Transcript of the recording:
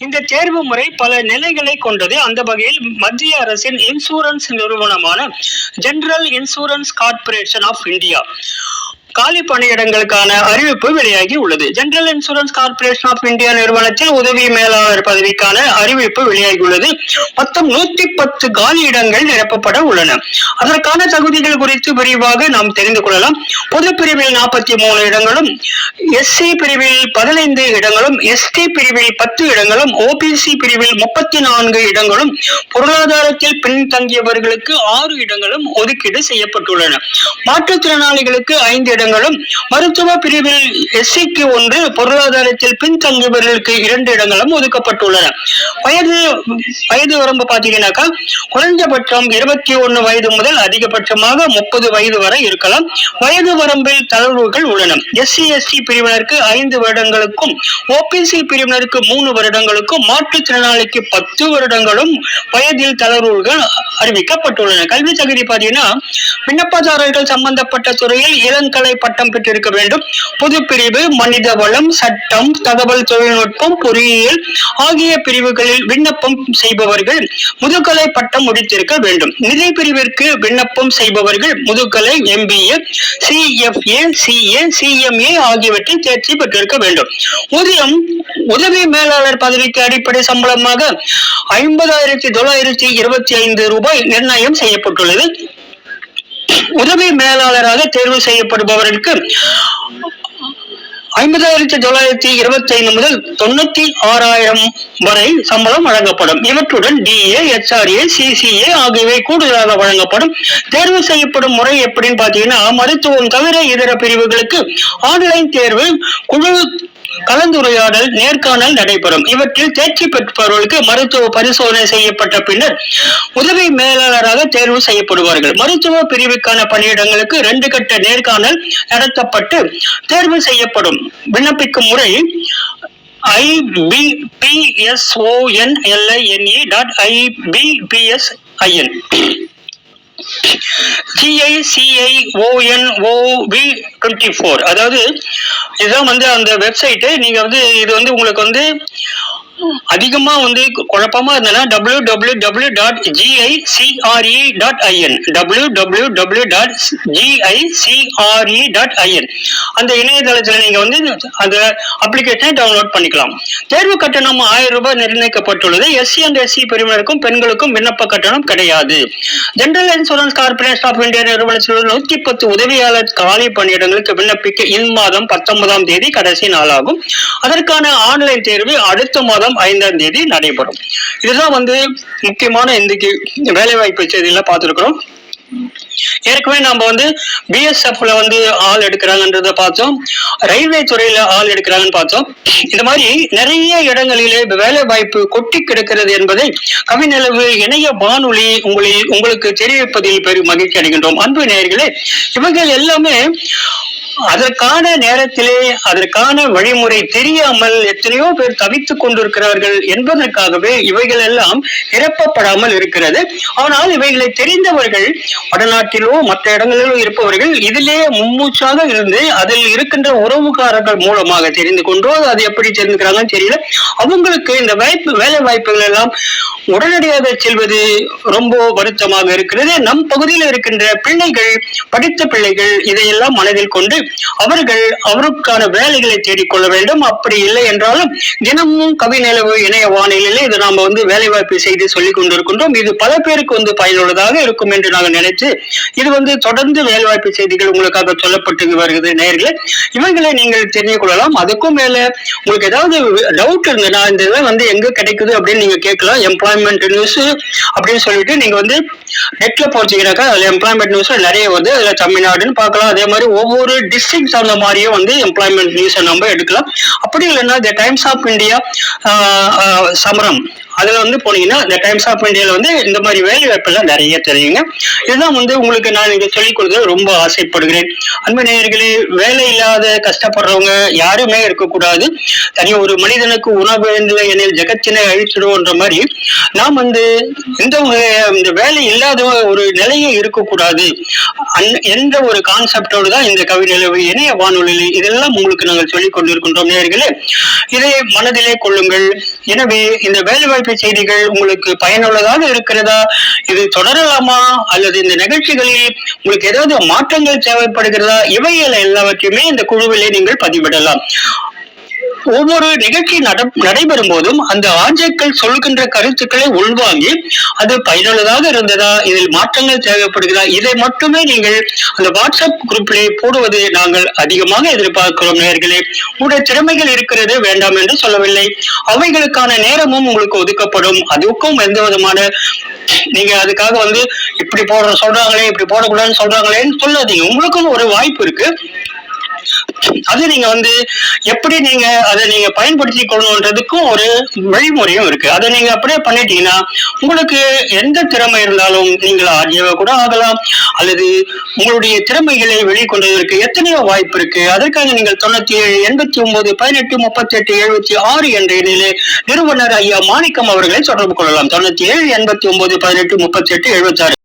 இந்த தேர்வு முறை பல நிலைகளை கொண்டது. அந்த வகையில் மத்திய அரசின் இன்சூரன்ஸ் நிறுவனமான general insurance corporation of India காலி பணியிடங்களுக்கான அறிவிப்பு வெளியாகி உள்ளது. General insurance corporation of India நிறுவனத்தில் உதவி மேலாளர் பதவிக்கான அறிவிப்பு வெளியாகியுள்ளது மொத்தம் நூத்தி பத்து காலி இடங்கள் நிரப்பப்பட உள்ளன. அதற்கான தகுதிகள் குறித்து விரிவாக நாம் தெரிந்து கொள்ளலாம். பொது பிரிவில் நாற்பத்தி மூணு இடங்களும் எஸ்சி பிரிவில் பதினைந்து இடங்களும் எஸ்டி பிரிவில் பத்து இடங்களும் ஓபிசி பிரிவில் முப்பத்தி நான்கு இடங்களும் பொருளாதாரத்தில் பின்தங்கியவர்களுக்கு ஆறு இடங்களும் ஒதுக்கீடு செய்யப்பட்டுள்ளன. மாற்றுத்திறனாளிகளுக்கு ஐந்து இடங்களும் மருத்துவ பிரிவில் எஸ்சிக்கு ஒன்று பொருளாதாரத்தில் பின்தங்கியவர்களுக்கு இரண்டு இடங்களும் ஒதுக்கப்பட்டுள்ளன. வயது வயது வரம்பு பாத்தீங்கன்னாக்கா குறைஞ்சபட்சம் இருபத்தி ஒன்னு வயது முதல் அதிகபட்சமாக முப்பது வயது வரை இருக்கலாம். வயது வரம்பில் தளர்வுகள் உள்ளன. எஸ்சி எஸ்டி பிரிவினருக்கு ஐந்து வருடங்களுக்கும் ஓபிசி பிரிவினருக்கு மூணு வருடங்களுக்கும் மாற்றுத்திறனாளிக்கு பத்து வருடங்களும் வயதில் தளர்வுகள் அறிவிக்கப்பட்டுள்ளன. கல்வி தகுதி பார்த்தீங்கன்னா விண்ணப்பதாரர்கள் சம்பந்தப்பட்ட துறையில் இளங்கலை முதுகலை பட்டம் பெற்றிருக்க வேண்டும். பொது பிரிவு மனித வளம் சட்டம் தகவல் தொழில்நுட்பம் பொறியியல் ஆகிய பிரிவுகளில் விண்ணப்பம் செய்பவர்கள் முதுகலை பட்டம் முடித்திருக்க வேண்டும். நிதி பிரிவிற்கு விண்ணப்பம் செய்பவர்கள் முதுகலை எம்பிஏ சிஎஃப்ஏ சிஏ சிஎம்ஏ ஆகியவற்றில் தேர்ச்சி பெற்றிருக்க வேண்டும். ஊதியம் உதவி மேலாளர் பதவிக்கு அடிப்படை சம்பளமாக ஐம்பதாயிரத்தி தொள்ளாயிரத்தி இருபத்தி ஐந்து ரூபாய் நிர்ணயம் செய்யப்பட்டுள்ளது. உதவி மேலாளராக தேர்வு செய்யப்படுபவருக்கு ஐம்பதாயிரத்தி தொள்ளாயிரத்தி இருபத்தி ஐந்து முதல் தொண்ணூத்தி ஆறாயிரம் வரை சம்பளம் வழங்கப்படும். இவற்றுடன் டிஏ எச்ஆர்ஏ சிசிஏ ஆகியவை கூடுதலாக வழங்கப்படும். தேர்வு செய்யப்படும் முறை எப்படின்னு பாத்தீங்கன்னா மருத்துவம் தவிர இதர பிரிவுகளுக்கு ஆன்லைன் தேர்வு குழு கலந்துரையாடல் நேர்காணல் நடைபெறும். இவற்றில் தேர்ச்சி பெற்றவர்களுக்கு மருத்துவ பரிசோதனை செய்யப்பட்ட பின்னர் உதவி மேலாளராக தேர்வு செய்யப்படுவார்கள். மருத்துவ பிரிவுக்கான பணியிடங்களுக்கு ரெண்டு கட்ட நேர்காணல் நடத்தப்பட்டு தேர்வு செய்யப்படும். விண்ணப்பிக்கும் முறை ஐபிபிஎஸ்ஓஎன்எல்ஐஎன்இ டாட் ஐபிபிஎஸ்ஐஎன் சிஐசிஐஓஎன்ஓவி டுவெண்ட்டி ஃபோர் அதாவது இதுதான் வந்து அந்த வெப்சைட்டு நீங்கள் வந்து இது வந்து உங்களுக்கு வந்து அதிகமா வந்து குழப்பமா இருந்ததுன்னா W W W dot G I C R E dot I N W W W dot G I C R E dot I N அந்த இணையதளத்தில் நீங்க வந்து அந்த அப்ளிகேஷனை டவுன்லோட் பண்ணிக்கலாம். தேர்வு கட்டணம் ஆயிரம் ரூபாய் நிர்ணயிக்கப்பட்டுள்ளது. எஸ்சி அண்ட் எஸ்சி பிரிவினருக்கும் பெண்களுக்கும் விண்ணப்ப கட்டணம் கிடையாது. General insurance corporation of India நிறுவனத்தில் நூத்தி பத்து உதவியாளர் காலி பணியிடங்களுக்கு விண்ணப்பிக்க இம்மாதம் பத்தொன்பதாம் தேதி கடைசி நாளாகும். அதற்கான ஆன்லைன் தேர்வு அடுத்த மாதம் ஐந்தாம் தேதி நடைபெறும். இதுதான் வந்து முக்கியமான இன்றைக்கு வேலைவாய்ப்பு செய்தியில பார்த்துருக்குறோம். ஏற்கனவே நம்ம வந்து பிஎஸ்எஃப்ல வந்து ஆள் எடுக்கிறாங்கன்றத பார்த்தோம். ரயில்வே துறையில ஆள் எடுக்கிறாங்கன்னு பார்த்தோம். இந்த மாதிரி நிறைய இடங்களிலே வேலை வாய்ப்பு கொட்டி கிடக்கிறது என்பதை கவிநிலவு இணைய வானொலி உங்களை உங்களுக்கு தெரிவிப்பதில் பெரும் மகிழ்ச்சி அடைகின்றோம். அன்பு நேயர்களே இவர்கள் எல்லாமே அதற்கான நேரத்திலே அதற்கான வழிமுறை தெரியாமல் எத்தனையோ பேர் தவித்துக் கொண்டிருக்கிறார்கள் என்பதற்காகவே இவைகள் எல்லாம் நிரப்பப்படாமல் இருக்கிறது. ஆனால் இவைகளை தெரிந்தவர்கள் வடநாட்டிலோ மற்ற இடங்களிலோ இருப்பவர்கள் இதிலே மும்மூச்சாக இருந்து அதில் இருக்கின்ற உறவுகாரர்கள் மூலமாக தெரிந்து கொண்டோ அது எப்படி தெரிந்துக்கிறாங்கன்னு தெரியல. அவங்களுக்கு இந்த வாய்ப்பு வேலை வாய்ப்புகள் எல்லாம் உடனடியாக செல்வது ரொம்ப வருத்தமாக இருக்கிறது. நம் பகுதியில் இருக்கின்ற பிள்ளைகள் படித்த பிள்ளைகள் இதையெல்லாம் மனதில் கொண்டு அவர்கள் அவருக்கான வேலைகளை தேடிக்கொள்ள வேண்டும். அப்படி இல்லை என்றாலும் தினமும் கவி நிலவு இணைய வானிலையிலே இது நாம வந்து வேலைவாய்ப்பு செய்து சொல்லிக் கொண்டிருக்கின்றோம். இது பல பேருக்கு வந்து பயனுள்ளதாக இருக்கும் என்று நாங்கள் நினைச்சு இது வந்து தொடர்ந்து வேலைவாய்ப்பு செய்திகள் உங்களுக்காக சொல்லப்பட்டு வருகிறது நேர்களே. இவங்களை நீங்கள் தெரிந்து கொள்ளலாம். அதுக்கும் மேல உங்களுக்கு ஏதாவது டவுட் இருந்ததுன்னா இந்த இதை வந்து எங்க கிடைக்குது அப்படின்னு நீங்க கேட்கலாம். எம்ப்ளாய்மெண்ட் நியூஸ் அப்படின்னு சொல்லிட்டு நீங்க வந்து நெட்ல போச்சீங்கன்னாக்கா அதுல எம்ப்ளாய்மெண்ட் நியூஸ் நிறைய வந்து அதுல தமிழ்நாடுன்னு பார்க்கலாம். அதே மாதிரி ஒவ்வொரு டிஸ்ட்ரிக்ட் தகுந்த மாதிரியே வந்து எம்ப்ளாய்மெண்ட் நியூஸை நம்ம எடுக்கலாம். அப்படி இல்லைன்னா த டைம்ஸ் ஆஃப் இந்தியா சமரம். அதுல வந்து போனீங்கன்னா இந்த டைம்ஸ் ஆஃப் இந்தியால வந்து இந்த மாதிரி வேலை வாய்ப்பெல்லாம் நிறைய தெரியுங்க. இதுதான் வந்து உங்களுக்கு நான் இங்க சொல்லிக் கொடுத்து ரொம்ப ஆசைப்படுகிறேன். அன்பு நேயர்களே வேலை இல்லாத கஷ்டப்படுறவங்க யாருமே இருக்கக்கூடாது. தனி ஒரு மனிதனுக்கு உணவு எனில் ஜெகத்தினை அழிச்சிடுவோன்ற மாதிரி நாம் வந்து இந்த ஒரு- இந்த வேலை இல்லாத ஒரு நிலையே இருக்கக்கூடாது. எந்த ஒரு கான்செப்டோடு தான் இந்த கவி நிலவு இணைய வானொலியில் இதெல்லாம் உங்களுக்கு நாங்கள் சொல்லிக் கொண்டிருக்கின்றோம் நேயர்களே. இதை மனதிலே கொள்ளுங்கள். எனவே இந்த வேலைவாய்ப்பு செய்திகள் உங்களுக்கு பயனுள்ளதாக இருக்கிறதா? இது தொடரலாமா? அல்லது இந்த நிகழ்ச்சிகளில் உங்களுக்கு ஏதாவது மாற்றங்கள் தேவைப்படுகிறதா? இவைகள் எல்லாவற்றையுமே இந்த குழுவிலே நீங்கள் பதிவிடலாம். ஒவ்வொரு நிகழ்ச்சி நட- நடைபெறும் போதும் அந்த ஆஜக்கள் சொல்கின்ற கருத்துக்களை உள்வாங்கி அது பயனுள்ளதாக இருந்ததா இதில் மாற்றங்கள் தேவைப்படுகிறதா இதை மட்டுமே நீங்கள் அந்த வாட்ஸ்அப் குரூப்பிலே போடுவதை நாங்கள் அதிகமாக எதிர்பார்க்கிறோம் நேர்களே. உடைய திறமைகள் இருக்கிறது வேண்டாம் என்று சொல்லவில்லை. அவைகளுக்கான நேரமும் உங்களுக்கு ஒதுக்கப்படும். அதுக்கும் எந்த விதமான நீங்க அதுக்காக வந்து இப்படி போடுற சொல்றாங்களே இப்படி போடக்கூடாதுன்னு சொல்றாங்களேன்னு சொல்லாதீங்க. உங்களுக்கும் ஒரு வாய்ப்பு இருக்கு. அது நீங்க வந்து எப்படி நீங்க அதை நீங்க பயன்படுத்தி கொள்ளணுன்றதுக்கும் ஒரு வழிமுறையும் இருக்கு. அதை நீங்க அப்படியே பண்ணிட்டீங்கன்னா உங்களுக்கு எந்த திறமை இருந்தாலும் நீங்கள் ஆர்ஜியவ கூட ஆகலாம். அல்லது உங்களுடைய திறமைகளை வெளிக்கொண்டதற்கு எத்தனையோ வாய்ப்பு இருக்கு. அதற்காக நீங்கள் தொண்ணூத்தி ஏழு எண்பத்தி ஒன்பது பதினெட்டு முப்பத்தி எட்டு எழுபத்தி ஆறு என்ற எண்ணிலே நிறுவனர் ஐயா மாணிக்கம் அவர்களை தொடர்பு கொள்ளலாம். தொண்ணூத்தி ஏழு எண்பத்தி ஒன்பது பதினெட்டு முப்பத்தி எட்டு எழுபத்தி ஆறு